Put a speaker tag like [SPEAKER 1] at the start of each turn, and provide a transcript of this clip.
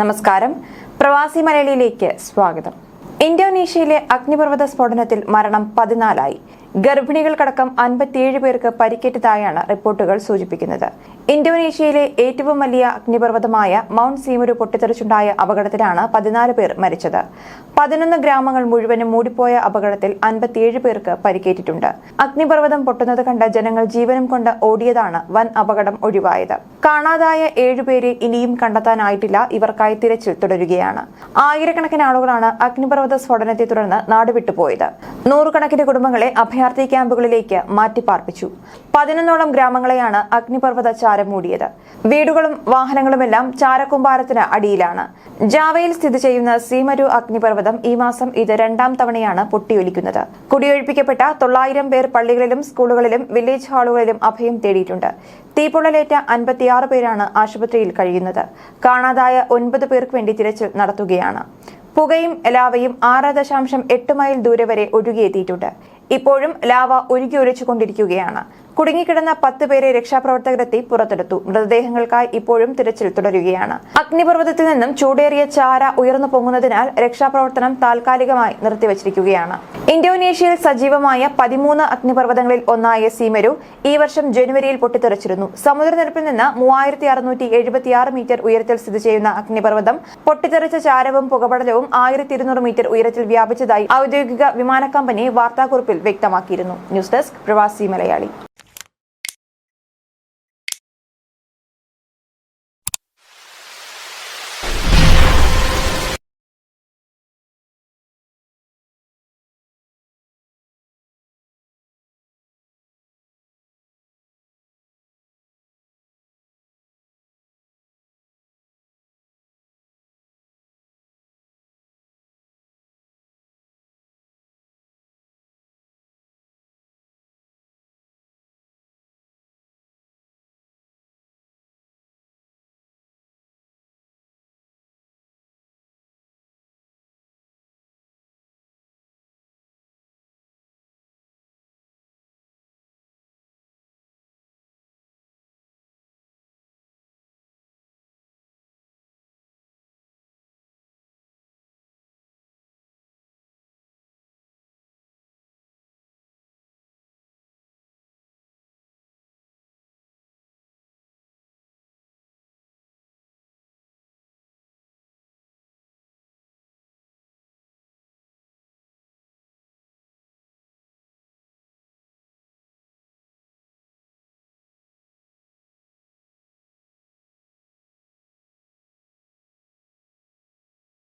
[SPEAKER 1] നമസ്കാരം. പ്രവാസി മലയാളിയിലേക്ക് സ്വാഗതം. ഇന്തോനേഷ്യയിലെ അഗ്നിപർവത സ്ഫോടനത്തിൽ മരണം പതിനാലായി. ഗർഭിണികൾക്കടക്കം അൻപത്തിയേഴ് പേർക്ക് പരിക്കേറ്റതായാണ് റിപ്പോർട്ടുകൾ സൂചിപ്പിക്കുന്നത്. ഇന്തോനേഷ്യയിലെ ഏറ്റവും വലിയ അഗ്നിപർവതമായ മൗണ്ട് സീമുരു പൊട്ടിത്തെറിച്ചുണ്ടായ അപകടത്തിലാണ് പതിനാല് പേർ മരിച്ചത്. പതിനൊന്ന് ഗ്രാമങ്ങൾ മുഴുവനും മൂടിപ്പോയ അപകടത്തിൽ അൻപത്തിയേഴ് പേർക്ക് പരിക്കേറ്റിട്ടുണ്ട്. അഗ്നിപർവതം പൊട്ടുന്നത് കണ്ട ജനങ്ങൾ ജീവനും കൊണ്ട് ഓടിയതാണ് വൻ അപകടം ഒഴിവായത്. കാണാതായ ഏഴുപേരെ ഇനിയും കണ്ടെത്താനായിട്ടില്ല ഇവർക്കായി തിരച്ചിൽ തുടരുകയാണ്. ആയിരക്കണക്കിന് ആളുകളാണ് അഗ്നിപർവത സ്ഫോടനത്തെ തുടർന്ന് നാടുവിട്ടുപോയത്. നൂറുകണക്കിന് കുടുംബങ്ങളെ അഭയാർത്ഥി ക്യാമ്പുകളിലേക്ക് മാറ്റിപ്പാർപ്പിച്ചു. പതിനൊന്നോളം ഗ്രാമങ്ങളെയാണ് അഗ്നിപർവത ചാരം മൂടിയത്. വീടുകളും വാഹനങ്ങളുമെല്ലാം ചാരക്കൂമ്പാരത്തിന് അടിയിലാണ്. ജാവയിൽ സ്ഥിതി ചെയ്യുന്ന സീമരു അഗ്നിപർവതം ഈ മാസം ഇത് രണ്ടാം തവണയാണ് പൊട്ടിയൊലിക്കുന്നത്. കുടിയൊഴിപ്പിക്കപ്പെട്ട തൊള്ളായിരം പേർ പള്ളികളിലും സ്കൂളുകളിലും വില്ലേജ് ഹാളുകളിലും അഭയം തേടിയിട്ടുണ്ട്. തീപൊള്ളലേറ്റ അൻപത്തിയാറ് പേരാണ് ആശുപത്രിയിൽ കഴിയുന്നത്. കാണാതായ ഒൻപത് പേർക്ക് വേണ്ടി തിരച്ചിൽ നടത്തുകയാണ്. പുകയും ലാവയും ആറ് ദശാംശം എട്ട് മൈൽ ദൂരെ വരെ ഒഴുകിയെത്തിയിട്ടുണ്ട്. ഇപ്പോഴും ലാവ ഒഴുകി ഒലിച്ചുകൊണ്ടിരിക്കുകയാണ് കുടുങ്ങിക്കിടന്ന പത്ത് പേരെ രക്ഷാപ്രവർത്തകരെത്തി പുറത്തെടുത്തു. മൃതദേഹങ്ങൾക്കായി ഇപ്പോഴും തിരച്ചിൽ തുടരുകയാണ്. അഗ്നിപർവതത്തിൽ നിന്നും ചൂടേറിയ ചാര ഉയർന്നു പൊങ്ങുന്നതിനാൽ രക്ഷാപ്രവർത്തനം താൽക്കാലികമായി നിർത്തിവച്ചിരിക്കുകയാണ്. ഇന്തോനേഷ്യയിൽ സജീവമായ പതിമൂന്ന് അഗ്നിപർവതങ്ങളിൽ ഒന്നായ സീമരു ഈ വർഷം ജനുവരിയിൽ പൊട്ടിത്തെറിച്ചിരുന്നു. സമുദ്രനിരപ്പിൽ നിന്ന് മൂവായിരത്തി അറുന്നൂറ്റി എഴുപത്തിയാറ് മീറ്റർ ഉയരത്തിൽ സ്ഥിതി ചെയ്യുന്ന അഗ്നിപർവതം പൊട്ടിത്തെറിച്ച ചാരവും പുകപടലവും ആയിരത്തി ഇരുന്നൂറ് മീറ്റർ ഉയരത്തിൽ വ്യാപിച്ചതായി ഔദ്യോഗിക വിമാന കമ്പനി വാർത്താക്കുറിപ്പിൽ വ്യക്തമാക്കിയിരുന്നു. ന്യൂസ് ഡെസ്ക് പ്രവാസി മലയാളി.